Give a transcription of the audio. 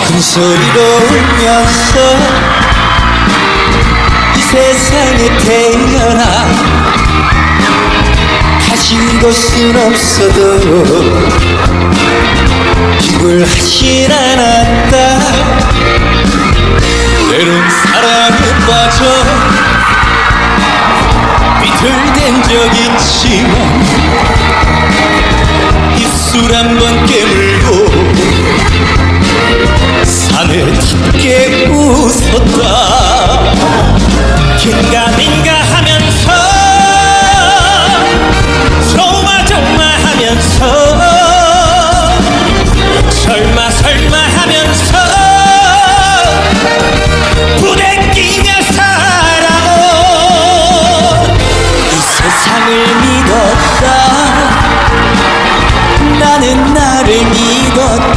큰 소리로 울면서 이 세상에 태어나 가진 것은 없어도 기불하진 않았다. 때론 사랑에 빠져 비틀댄 적 있지만 입술 한 나는 나를 믿었다.